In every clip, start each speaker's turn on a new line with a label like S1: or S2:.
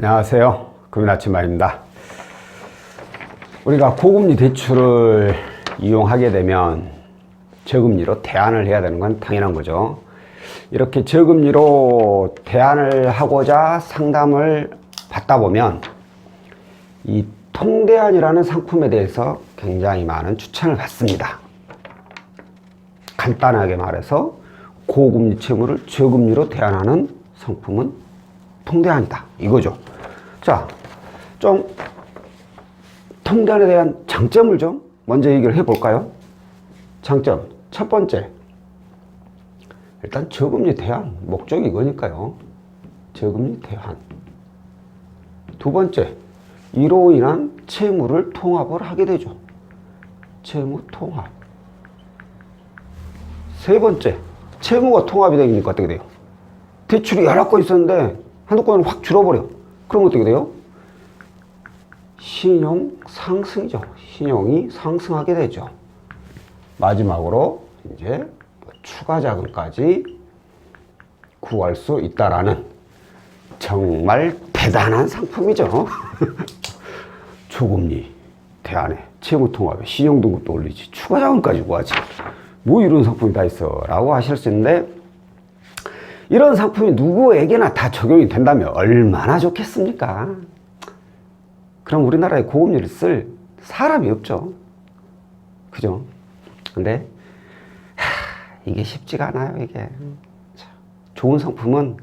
S1: 안녕하세요. 금일 아침마입니다. 우리가 고금리 대출을 이용하게 되면 저금리로 대안을 해야 되는 건 당연한 거죠. 이렇게 저금리로 대안을 하고자 상담을 받다 보면 이 통대안이라는 상품에 대해서 굉장히 많은 추천을 받습니다. 간단하게 말해서 고금리 채무를 저금리로 대안하는 상품은 통대안이다. 이거죠. 자, 좀 통대안에 대한 장점을 좀 먼저 얘기를 해볼까요? 장점. 첫 번째. 일단 저금리 대안. 목적이 이거니까요. 저금리 대안. 두 번째. 이로 인한 채무를 통합을 하게 되죠. 채무 통합. 세 번째. 채무가 통합이 되니까 어떻게 돼요? 대출이 여러 건 있었는데 한두 건을 확 줄어버려. 그럼 어떻게 돼요? 신용 상승이죠. 신용이 상승하게 되죠. 마지막으로 이제 뭐 추가 자금까지 구할 수 있다라는 정말 대단한 상품이죠. 초금리 대안에 채무 통합에 신용 등급도 올리지 추가 자금까지 구하지. 뭐 이런 상품이 다 있어 라고 하실 수 있는데 이런 상품이 누구에게나 다 적용이 된다면 얼마나 좋겠습니까? 그럼 우리나라에 고금리를 쓸 사람이 없죠. 그죠? 근데 하, 이게 쉽지가 않아요, 이게. 자, 좋은 상품은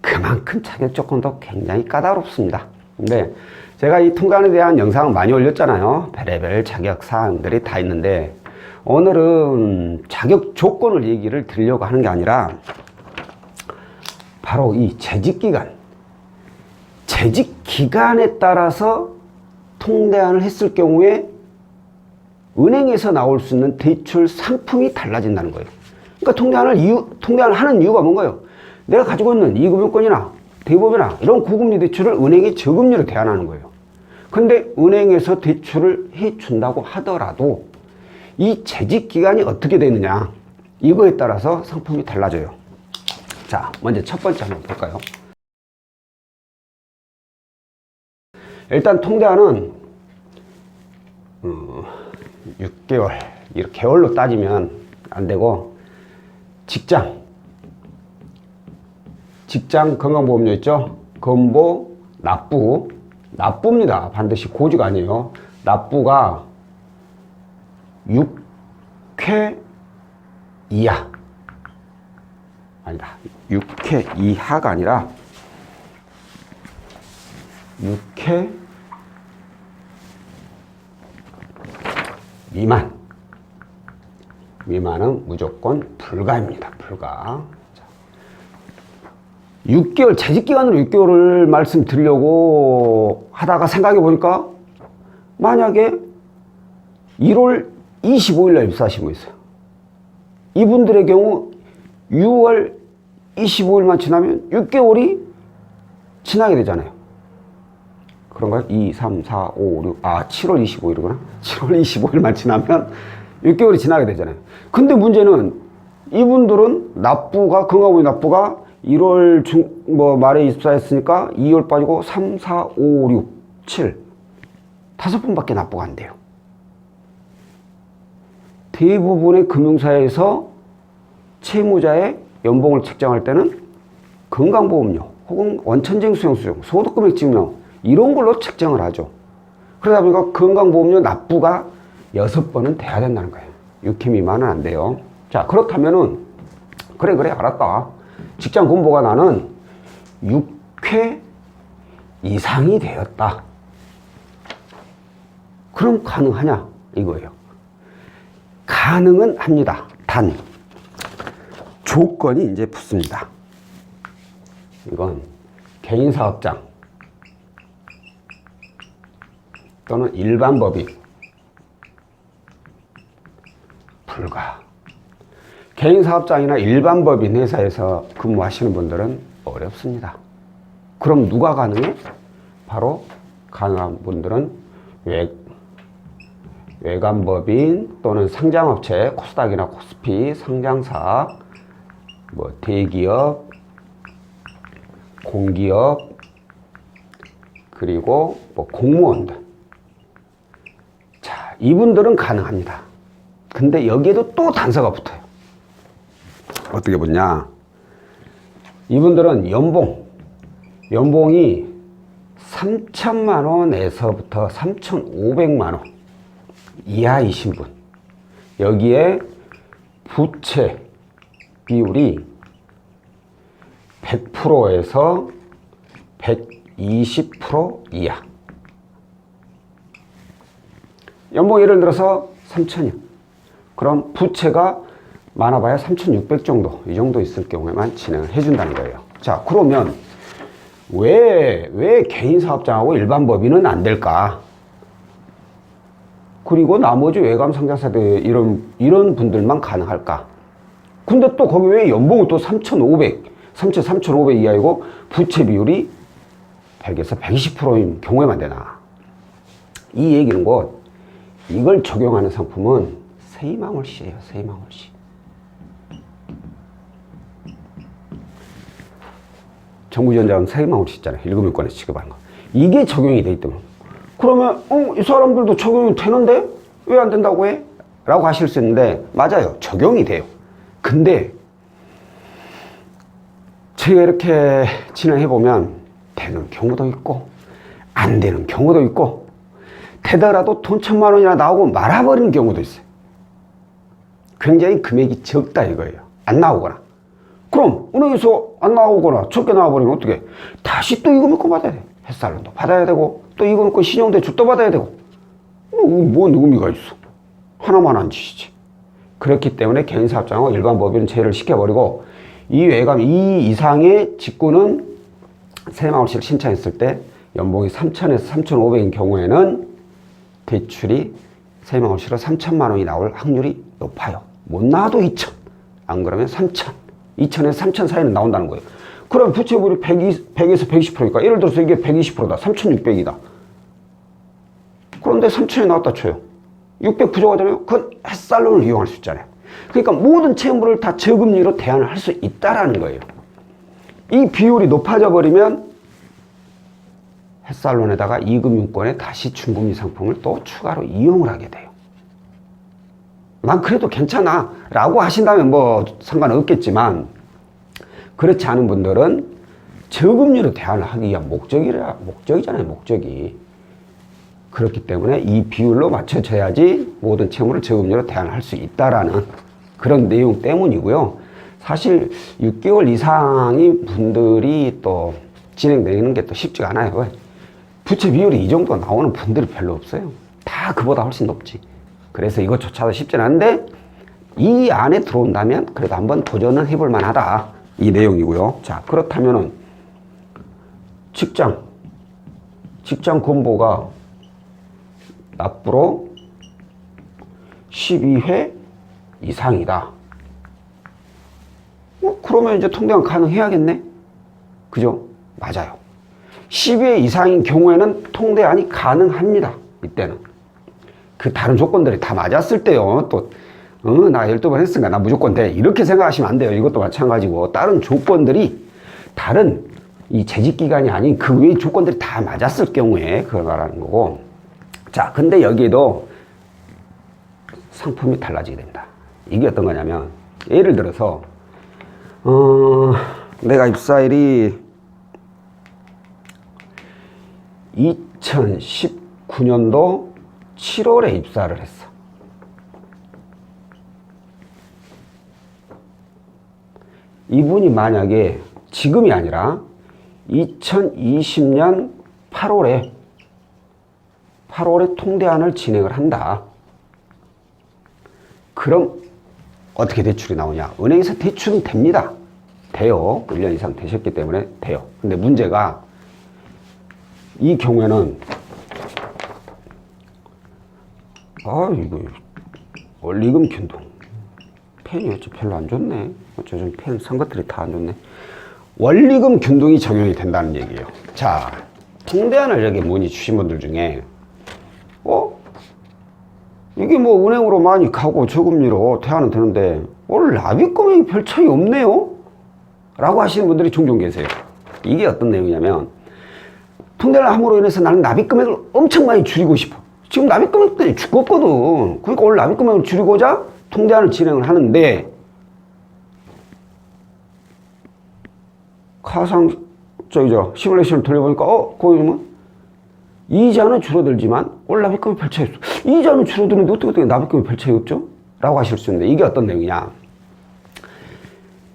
S1: 그만큼 자격 조건도 굉장히 까다롭습니다. 근데 제가 이 통관에 대한 영상을 많이 올렸잖아요. 별의별 자격 사항들이 다 있는데 오늘은 자격 조건을 얘기를 드리려고 하는 게 아니라 바로 이 재직 기간, 재직 기간에 따라서 통대안을 했을 경우에 은행에서 나올 수 있는 대출 상품이 달라진다는 거예요. 그러니까 통대안을 이유, 통대안을 하는 이유가 뭔가요? 내가 가지고 있는 이금융권이나 대법이나 이런 고금리 대출을 은행이 저금리로 대안하는 거예요. 근데 은행에서 대출을 해준다고 하더라도 이 재직 기간이 어떻게 되느냐 이거에 따라서 상품이 달라져요. 자, 먼저 첫 번째 한번 볼까요? 일단 통대안은 어, 6개월, 이렇게 개월로 따지면 안 되고 직장, 직장 건강보험료 있죠? 건보, 납부, 납부입니다. 반드시 고지가 아니에요. 납부가 6회 이하. 아니다. 6회 이하가 아니라 6회 미만. 미만은 무조건 불가입니다. 불가. 자, 6개월, 재직기간으로 6개월을 말씀드리려고 하다가 생각해 보니까 만약에 1월 25일 날 입사하신 분 있어요. 이분들의 경우 6월 25일만 지나면 6개월이 지나게 되잖아요. 그런가요? 2, 3, 4, 5, 6, 아, 7월 25일이구나. 7월 25일만 지나면 6개월이 지나게 되잖아요. 근데 문제는 이분들은 납부가, 건강보험 납부가 1월 중, 뭐, 말에 입사했으니까 2월 빠지고 3, 4, 5, 6, 7. 다섯 번밖에 납부가 안 돼요. 대부분의 금융사에서 채무자의 연봉을 책정할 때는 건강보험료 혹은 원천징 수용수용, 소득금액 지급료 이런 걸로 책정을 하죠. 그러다 보니까 건강보험료 납부가 여섯 번은 돼야 된다는 거예요. 6회 미만은 안 돼요. 자, 그렇다면은, 그래, 그래, 알았다. 직장 공보가 나는 6회 이상이 되었다. 그럼 가능하냐? 이거예요. 가능은 합니다. 단, 조건이 이제 붙습니다. 이건 개인 사업장 또는 일반 법인 불가. 개인 사업장이나 일반 법인 회사에서 근무하시는 분들은 어렵습니다. 그럼 누가 가능해? 바로 가능한 분들은 외, 외관법인 또는 상장업체, 코스닥이나 코스피, 상장사, 뭐 대기업, 공기업, 그리고 뭐 공무원들. 자, 이분들은 가능합니다. 근데 여기에도 또 단서가 붙어요. 어떻게 보냐. 이분들은 연봉, 연봉이 3천만 원에서부터 3,500만 원 이하이신 분. 여기에 부채 비율이 100%에서 120% 이하. 연봉 예를 들어서 3천이요. 그럼 부채가 많아봐야 3,600 정도, 이 정도 있을 경우에만 진행을 해준다는 거예요. 자, 그러면 왜, 왜 개인 사업장하고 일반 법인은 안 될까? 그리고 나머지 외감 상장사들 이런, 이런 분들만 가능할까? 근데 또 거기 왜 연봉은 또 3,500, 3,000, 3,500 이하이고 부채 비율이 100에서 120%인 경우에만 되나? 이 얘기는 곧 이걸 적용하는 상품은 세이망월시예요, 세이망월시. 정부전자는 세이망월시 있잖아요. 일금일권에 취급하는 거. 이게 적용이 돼 있다면. 그러면, 어, 이 사람들도 적용이 되는데? 왜 안 된다고 해? 라고 하실 수 있는데, 맞아요. 적용이 돼요. 근데, 제가 이렇게 진행해 보면, 되는 경우도 있고, 안 되는 경우도 있고, 되더라도 돈 천만 원이나 나오고 말아버리는 경우도 있어요. 굉장히 금액이 적다 이거예요. 안 나오거나. 그럼 은행에서 안 나오거나 적게 나와버리면 어떻게? 다시 또 이거 믿고 받아야 돼. 햇살론도 받아야 되고 또 이거 믿고 신용대출도 받아야 되고 뭐, 뭔 의미가 있어. 하나만 한 짓이지. 그렇기 때문에 개인사업장하고 일반 법인은 제외를 시켜버리고 이 외감 이 이상의 직구는 세망월시를 신청했을 때 연봉이 3천에서 3,500인 경우에는 대출이 세망월시로 3천만 원이 나올 확률이 높아요. 못 나와도 2천. 안 그러면 3천. 2천에서 3천 사이는 나온다는 거예요. 그럼 부채비율이 120, 100에서 120%니까 예를 들어서 이게 120%다. 3,600이다. 그런데 3천이 나왔다 쳐요. 600 부족하잖아요. 그건 햇살론을 이용할 수 있잖아요. 그러니까 모든 채무를 다 저금리로 대안을 할 수 있다라는 거예요. 이 비율이 높아져 버리면 햇살론에다가 이금융권에 다시 중금리 상품을 또 추가로 이용을 하게 돼요. 난 그래도 괜찮아 라고 하신다면 뭐 상관없겠지만 그렇지 않은 분들은 저금리로 대안을 하기 위한 목적이라 목적이잖아요 목적이 그렇기 때문에 이 비율로 맞춰져야지 모든 채무를 저금리로 대안을 할수 있다라는 그런 내용 때문이고요. 사실 6개월 이상이 분들이 또 진행되는 게 또 쉽지가 않아요. 왜? 부채 비율이 이 정도 나오는 분들이 별로 없어요. 다 그보다 훨씬 높지. 그래서 이것조차도 쉽진 않은데 이 안에 들어온다면 그래도 한번 도전은 해볼 만하다. 이 내용이고요. 자 그렇다면은 직장 직장 건보가 납부로 12회 이상이다 어, 그러면 이제 통대환 가능해야겠네 그죠? 맞아요 12회 이상인 경우에는 통대안이 가능합니다 이때는 그 다른 조건들이 다 맞았을 때요. 또, 어, 나 12번 했으니까 나 무조건 돼. 이렇게 생각하시면 안 돼요. 이것도 마찬가지고. 다른 조건들이, 다른 이 재직기간이 아닌 그 외의 조건들이 다 맞았을 경우에 그걸 말하는 거고. 자, 근데 여기에도 상품이 달라지게 됩니다. 이게 어떤 거냐면, 예를 들어서, 어, 내가 입사일이 2019년도 7월에 입사를 했어. 이분이 만약에 지금이 아니라 2020년 8월에 8월에 통대안을 진행을 한다. 그럼 어떻게 대출이 나오냐? 은행에서 대출은 됩니다. 돼요. 1년 이상 되셨기 때문에 돼요. 근데 문제가 이 경우에는 아 이거 원리금 균등 펜이 어째 별로 안 좋네 어째 좀펜선 것들이 다 안 좋네 원리금 균등이 적용이 된다는 얘기예요 자 통대안을 여기 문의 주신 분들 중에 어 이게 뭐 은행으로 많이 가고 저금리로 대안은 되는데 오늘 납입 금액이 별 차이 없네요 라고 하시는 분들이 종종 계세요 이게 어떤 내용이냐면 통대안을 함으로 인해서 나는 납입 금액을 엄청 많이 줄이고 싶어. 지금 납입 금액 때문에 죽었거든. 그러니까 오늘 납입 금액을 줄이고자 통대안을 진행을 하는데 가상 저기죠 시뮬레이션을 돌려보니까 어 거기는 이자는 줄어들지만 올 납입금이 별 차이 없어. 이자는 줄어드는데 어떻게 어떻게 납입금이 별 차이 없죠? 라고 하실 수 있는데 이게 어떤 내용이냐?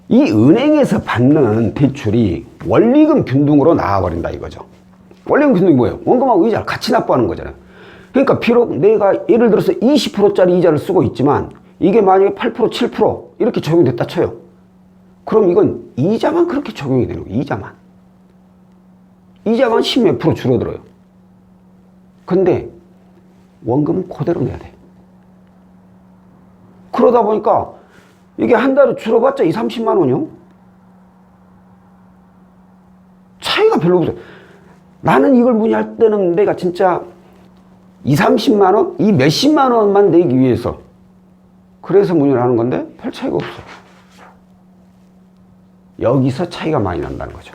S1: 이 은행에서 받는 대출이 원리금 균등으로 나와버린다 이거죠. 원리금 균등이 뭐예요? 원금하고 이자를 같이 납부하는 거잖아요. 그러니까 비록 내가 예를 들어서 20%짜리 이자를 쓰고 있지만 이게 만약에 8% 7% 이렇게 적용됐다 쳐요. 그럼 이건 이자만 그렇게 적용이 되는 거예요. 이자만. 이자만 10몇 프로 줄어들어요. 근데 원금은 그대로 내야 돼. 그러다 보니까 이게 한 달에 줄어봤자 2, 30만 원이요. 차이가 별로 없어요. 나는 이걸 문의할 때는 내가 진짜 2, 30만 원, 이 몇십만 원만 내기 위해서 그래서 문의를 하는 건데 별 차이가 없어. 여기서 차이가 많이 난다는 거죠.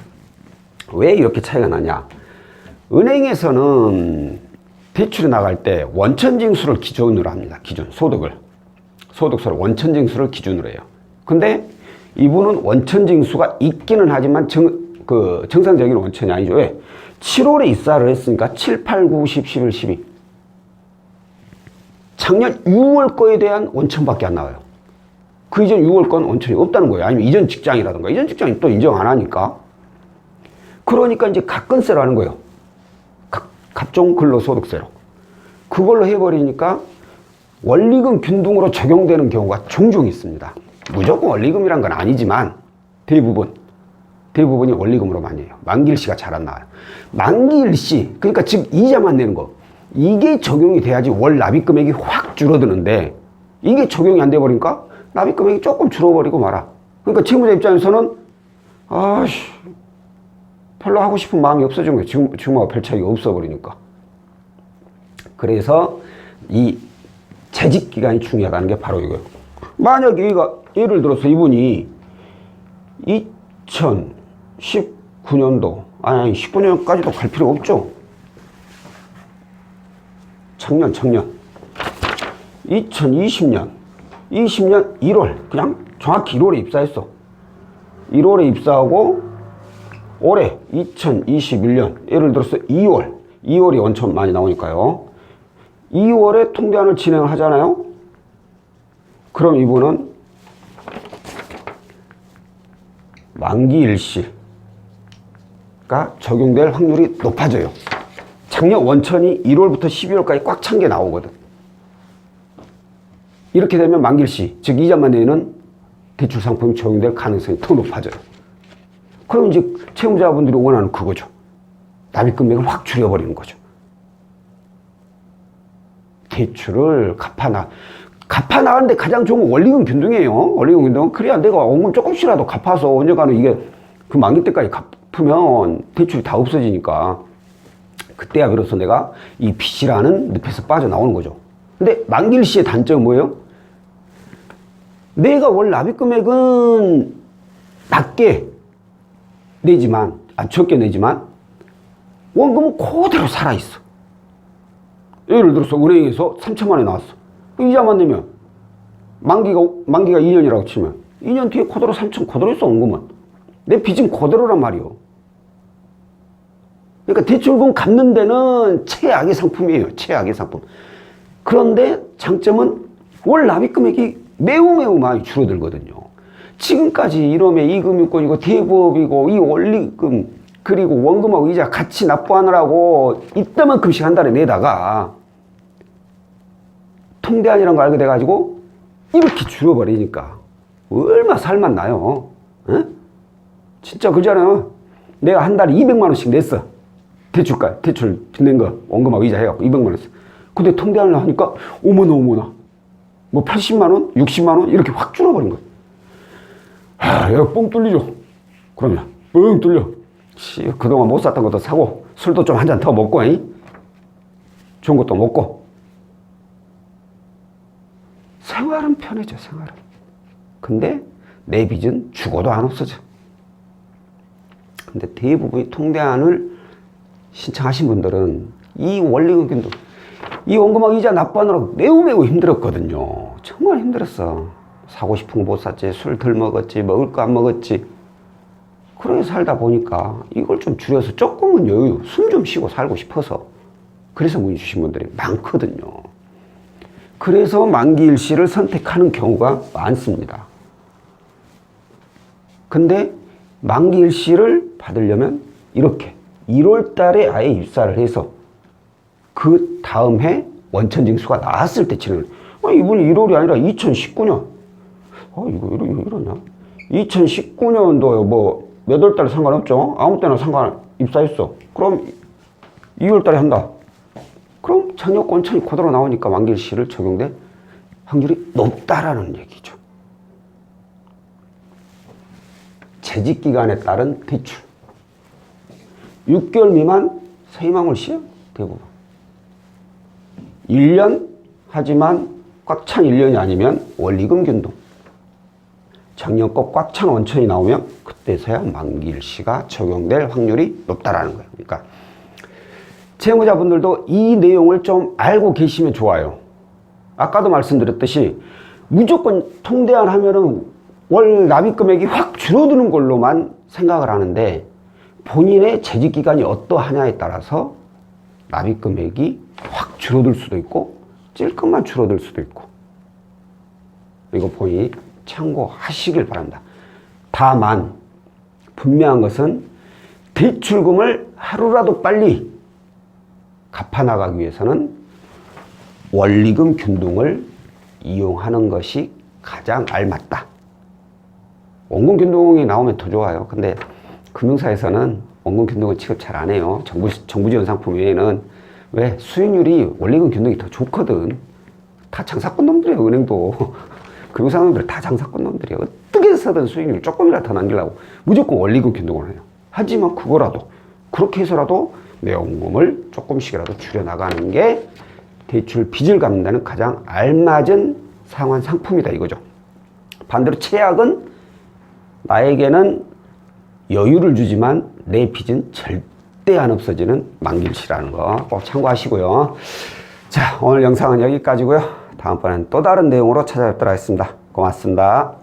S1: 왜 이렇게 차이가 나냐? 은행에서는 대출이 나갈 때 원천징수를 기준으로 합니다. 기준 소득을 소득세를 원천징수를 기준으로 해요. 근데 이분은 원천징수가 있기는 하지만 정, 그 정상적인 원천이 아니죠. 왜? 7월에 입사를 했으니까 7, 8, 9, 10, 11, 12. 작년 6월 거에 대한 원천밖에 안 나와요. 그 이전 6월 건 원천이 없다는 거예요. 아니면 이전 직장이라든가 이전 직장이 또 인정 안 하니까. 그러니까 이제 가건세로 하는 거예요. 각, 각종 근로소득세로. 그걸로 해버리니까 원리금 균등으로 적용되는 경우가 종종 있습니다. 무조건 원리금이란 건 아니지만 대부분 대부분이 원리금으로 많이 해요. 만기일시가 잘 안 나와요. 만기일시 그러니까 즉 이자만 내는 거 이게 적용이 돼야지 월 납입 금액이 확 줄어드는데 이게 적용이 안 돼 버리니까 납입 금액이 조금 줄어버리고 말아. 그러니까 채무자 입장에서는 아씨 별로 하고 싶은 마음이 없어진 거예요. 지금 지금하고 별 차이가 없어 버리니까. 그래서 이 재직 기간이 중요하다는 게 바로 이거예요. 만약 얘가 예를 들어서 이분이 2019년도 아니 19년까지도 갈 필요 없죠. 작년 작년 2020년 20년 1월 그냥 정확히 1월에 입사했어. 1월에 입사하고 올해 2021년 예를 들어서 2월 2월이 원천 많이 나오니까요. 2월에 통계안을 진행을 하잖아요. 그럼 이분은 만기 일시가 적용될 확률이 높아져요. 작년 원천이 1월부터 12월까지 꽉 찬 게 나오거든. 이렇게 되면 만기 일시, 즉 이자만 내는 대출 상품이 적용될 가능성이 더 높아져요. 그럼 이제 채무자분들이 원하는 그거죠. 납입 금액을 확 줄여버리는 거죠. 대출을 갚아나 갚아 나가는데 가장 좋은 건 원리금 균등이에요. 원리금 균등은 그래야 내가 원금 조금씩이라도 갚아서 언젠가는 이게 그 만기 때까지 갚으면 대출이 다 없어지니까 그때야 비로소 내가 이 빚이라는 늪에서 빠져나오는 거죠. 근데 만기일 시의 단점은 뭐예요? 내가 월 납입 금액은 낮게 내지만, 아, 적게 내지만, 원금은 그대로 살아있어. 예를 들어서 은행에서 3천만 원이 나왔어. 그 이자만 내면 만기가 만기가 2년이라고 치면 2년 뒤에 그대로 3천 그대로 있어 원금은 내 빚은 그대로란 말이요. 그러니까 대출금 갚는 데는 최악의 상품이에요. 최악의 상품. 그런데 장점은 월 납입 금액이 매우 매우 많이 줄어들거든요. 지금까지 이러면 이금융권이고 대부업이고 이 원리금 그리고 원금하고 이자 같이 납부하느라고 이따만큼씩 한 달에 내다가 통대안이라는 걸 알게 돼가지고 이렇게 줄여버리니까 얼마 살만 나요. 에? 진짜 그잖아요. 내가 한 달에 200만 원씩 냈어. 대출가, 대출 낸 거, 원금하고 이자 해갖고 200만 원 냈어. 근데 통대안을 하니까 어머나 어머나. 뭐 80만 원, 60만 원 이렇게 확 줄어버린 거야. 아, 여기 뻥 뚫리죠. 그러면 뻥 뚫려. 씨, 그동안 못 샀던 것도 사고 술도 좀 한 잔 더 먹고, 잉? 좋은 것도 먹고. 생활은 편해져, 생활은. 근데 내 빚은 죽어도 안 없어져. 근데 대부분이 통대안을 신청하신 분들은 이 원리금 균등, 이 원금왕 이자 납부하느라 매우 매우 힘들었거든요. 정말 힘들었어. 사고 싶은 거 못 샀지, 술 덜 먹었지, 먹을 거 안 먹었지. 그러게 살다 보니까 이걸 좀 줄여서 조금은 여유, 숨 좀 쉬고 살고 싶어서 그래서 문의 주신 분들이 많거든요. 그래서 만기 일시를 선택하는 경우가 많습니다. 근데 만기 일시를 받으려면 이렇게 1월 달에 아예 입사를 해서 그 다음 해 원천 징수가 나왔을 때 치는 아, 이분이 1월이 아니라 2019년 아 이거 이러, 이러냐? 2019년도에 뭐몇 월 달에 상관없죠? 아무 때나 상관 입사했어. 그럼 2월 달에 한다. 그럼 청약 원천이 그대로 나오니까 만기일시를 적용될 확률이 높다라는 얘기죠. 재직 기간에 따른 대출. 6개월 미만 세입망을 시요 대부분. 1년 하지만 꽉 찬 1년이 아니면 원리금 균등 작년껏 꽉찬 원천이 나오면 그때서야 만기일시가 적용될 확률이 높다라는 거예요. 그러니까 채무자분들도 이 내용을 좀 알고 계시면 좋아요. 아까도 말씀드렸듯이 무조건 통대안 하면은 월 납입 금액이 확 줄어드는 걸로만 생각을 하는데 본인의 재직 기간이 어떠하냐에 따라서 납입 금액이 확 줄어들 수도 있고 찔끔만 줄어들 수도 있고. 이거 본인이 참고하시길 바랍니다. 다만 분명한 것은 대출금을 하루라도 빨리 갚아 나가기 위해서는 원리금 균등을 이용하는 것이 가장 알맞다. 원금 균등이 나오면 더 좋아요. 근데 금융사에서는 원금 균등을 취급 잘 안 해요. 정부, 정부 지원 상품 외에는 왜 수익률이 원리금 균등이 더 좋거든. 다 장사꾼 놈들이에요, 은행도. 금융사 놈들 다 장사꾼 놈들이에요. 어떻게 해서든 수익률 조금이라도 더 남기려고 무조건 원리금 균등을 해요. 하지만 그거라도, 그렇게 해서라도 내 원금을 조금씩이라도 줄여나가는 게 대출 빚을 갚는다는 가장 알맞은 상환 상품이다 이거죠. 반대로 최악은 나에게는 여유를 주지만 내 빚은 절대 안 없어지는 만길시라는 거 꼭 참고하시고요. 자, 오늘 영상은 여기까지고요. 다음번엔 또 다른 내용으로 찾아뵙도록 하겠습니다. 고맙습니다.